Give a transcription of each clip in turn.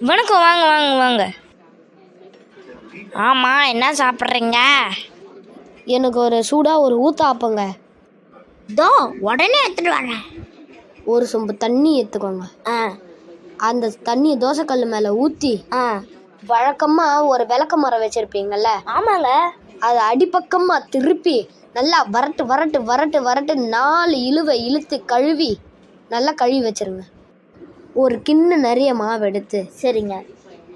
வணக்கம் வாங்க வாங்க வாங்க. ஆமாம் என்ன சாப்பிட்றீங்க? எனக்கு ஒரு சூடாக ஒரு ஊத்தாப்பங்க தோ உடனே எடுத்துட்டு வரேன். ஒரு சொம்பு தண்ணி எடுத்துக்கோங்க. ஆ. அந்த தண்ணியை தோசைக்கல் மேலே ஊற்றி ஆ. வழக்கமாக ஒரு விளக்க மரம் வச்சுருப்பீங்கள்ல ஆமாங்க. அதை அடிப்பக்கமாக திருப்பி நல்லா வரட்டு வரட்டு வரட்டு வரட்டு நாலு இழுவை இழுத்து கழுவி நல்லா கழுவி வச்சிருங்க. ஒரு கிண்ண நிறைய மாவு எடுத்து சரிங்க.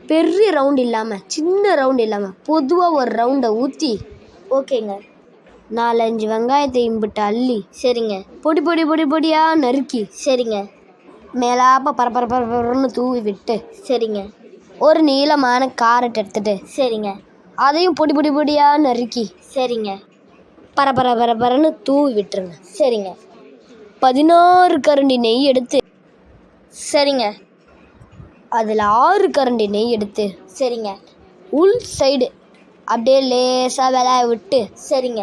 பெரிய ரவுண்ட் இல்லாமல் சின்ன ரவுண்ட் இல்லாமல் பொதுவாக ஒரு ரவுண்டை ஊற்றி ஓகேங்க. நாலஞ்சு வெங்காயத்தை இம்பிட்டு அள்ளி சரிங்க. பொடி பொடி பொடி பொடியாக நறுக்கி சரிங்க. மேலாப்ப பரபர பரபரன்னு தூவி விட்டு சரிங்க. ஒரு நீளமான காரட் எடுத்துட்டு சரிங்க. அதையும் பொடி பொடி பொடியாக நறுக்கி சரிங்க. பரபர பரபரன்னு தூவி விட்டுருங்க சரிங்க. பதினாறு கரண்டி நெய் எடுத்து சரிங்க. அதில் ஆறு கரண்டி நெய் எடுத்து சரிங்க. உள் சைடு அப்படியே லேசாக விளைய விட்டு சரிங்க.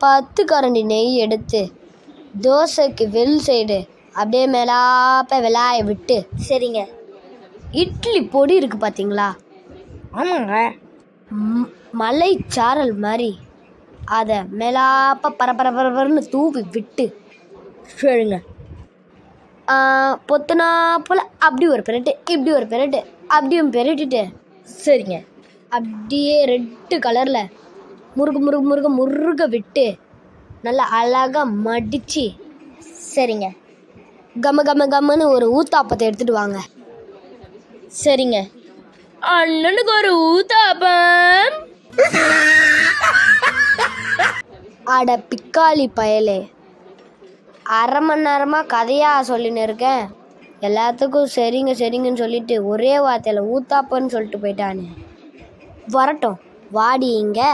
பத்து கரண்டி நெய் எடுத்து தோசைக்கு வெள் சைடு அப்படியே மேலாப்ப விளைய விட்டு சரிங்க. இட்லி பொடி இருக்குது பார்த்தீங்களா ஆமாங்க. ம், மலைச்சாரல் மாதிரி அதை மேலாப்ப பரபர பரபரன்னு தூவி விட்டு சரிங்க. பொத்துனா போல் அப்படி ஒரு பெரட்டு இப்படி ஒரு பெரட்டு அப்படியும் பெரட்டிட்டு. சரிங்க. அப்படியே ரெட்டு கலரில் முருக முருக முருக முருக விட்டு நல்லா அழகாக மடித்து சரிங்க. கம கம கமன்னு ஒரு ஊத்தாப்பத்தை எடுத்துகிட்டு வாங்க. சரிங்க. அண்ணனுக்கு ஒரு ஊத்தாப்பம். அட பிக்காளி பயலே. அரை மணி நேரமாக கதையாக சொல்லின்னு இருக்கேன். எல்லாத்துக்கும் சரிங்க சரிங்கன்னு சொல்லிட்டு ஒரே வார்த்தையில் ஊத்தாப்பன்னு சொல்லிட்டு போயிட்டானே. வரட்டும் வாடி இங்கே.